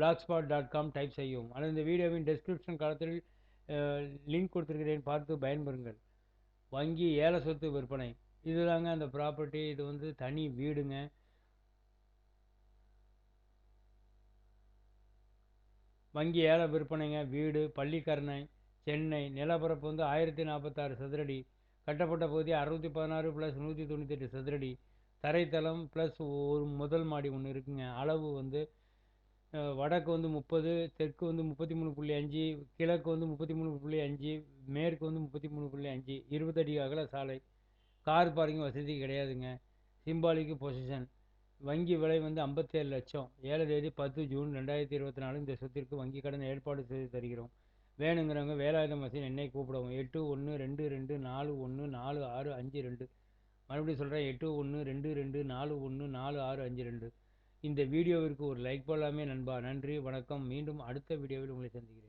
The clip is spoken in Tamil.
blog spot dot com type செய்யும் அல்லது இந்த வீடியோவின் டெஸ்கிரிப்ஷன் காலத்தில் லிங்க் கொடுத்துருக்கிறேன். பார்த்து பயன்பெறுங்கள். வங்கி ஏல சொத்து விற்பனை. இதுதாங்க அந்த ப்ராப்பர்ட்டி இது வந்து தனி வீடுங்க. வங்கி ஏல விற்பனைங்க. வீடு பள்ளிக்கரணை சென்னை. நிலப்பரப்பு வந்து ஆயிரத்தி நாற்பத்தாறு சதுரடி. கட்டப்பட்ட பகுதி அறுநூற்றி பதினாறு ப்ளஸ் நூற்றி தொண்ணூற்றி எட்டு சதுரடி. தரைத்தளம் ப்ளஸ் ஒரு முதல் மாடி ஒன்று இருக்குங்க. அளவு வந்து வடக்கு வந்து முப்பது தெற்கு வந்து முப்பத்தி மூணு புள்ளி அஞ்சு கிழக்கு வந்து முப்பத்தி மூணு புள்ளி அஞ்சு மேற்கு வந்து முப்பத்தி மூணு புள்ளி அஞ்சு இருபத்தடி அகல சாலை. கார் பார்க்கிங் வசதி கிடையாதுங்க. சிம்பாலிக்கு பொசிஷன் வங்கி விலை வந்து ஐம்பத்தேழு லட்சம். ஏழு தேதி பத்து ஜூன் ரெண்டாயிரத்தி இருபத்தி நாலு இந்த சொத்திற்கு வங்கி கடன் ஏற்பாடு செய்து தருகிறோம். வேணுங்கிறவங்க வேலாயுதம் மசின் என்னை கூப்பிடுவோம் எட்டு ஒன்று ரெண்டு ரெண்டு நாலு ஒன்று நாலு ஆறு அஞ்சு ரெண்டு. மறுபடியும் சொல்கிறேன் எட்டு ஒன்று ரெண்டு ரெண்டு நாலு ஒன்று நாலு ஆறு அஞ்சு ரெண்டு. இந்த வீடியோவிற்கு ஒரு லைக் போடலாமே நண்பா. நன்றி வணக்கம். மீண்டும் அடுத்த வீடியோவில் உங்களை சந்திக்கிறேன்.